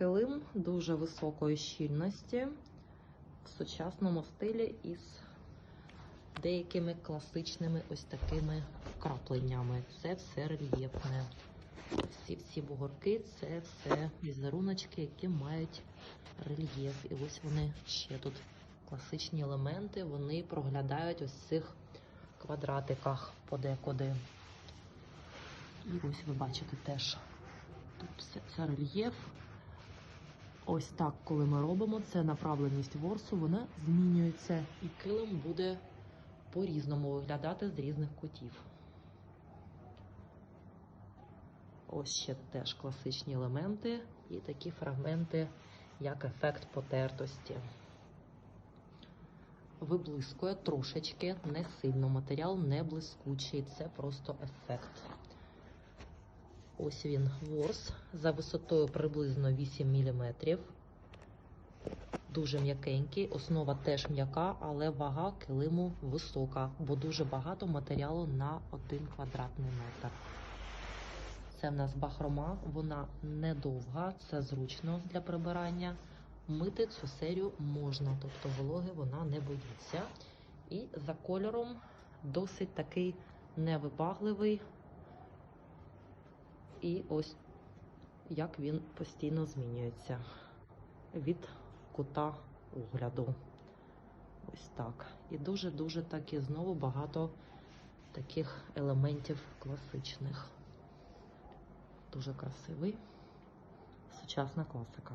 килим дуже високої щільності в сучасному стилі із деякими класичними ось такими вкрапленнями. Це все рельєфне. Всі всі бугорки це все візеруночки, які мають рельєф. І ось вони ще тут класичні елементи, вони проглядають ось цих квадратиках подекуди. І ось ви бачите теж тут все це рельєф. Ось так, коли ми робимо, це направленість ворсу, вона змінюється, і килим буде по-різному виглядати з різних кутів. Ось ще теж класичні елементи і такі фрагменти, як ефект потертості. Виблискує трошечки, не сильно. Матеріал не блискучий, це просто ефект. Ось він ворс за висотою приблизно 8 мм. Дуже м'якенький, основа теж м'яка, але вага килиму висока, бо дуже багато матеріалу на 1 квадратний метр. Це в нас бахрома, вона недовга, це зручно для прибирання. Мити цю серію можна, тобто вологи вона не боїться. І за кольором досить такий невибагливий. І ось як він постійно змінюється від кута огляду. Ось так. І дуже-дуже так і знову багато таких елементів класичних. Дуже красивий. Сучасна класика.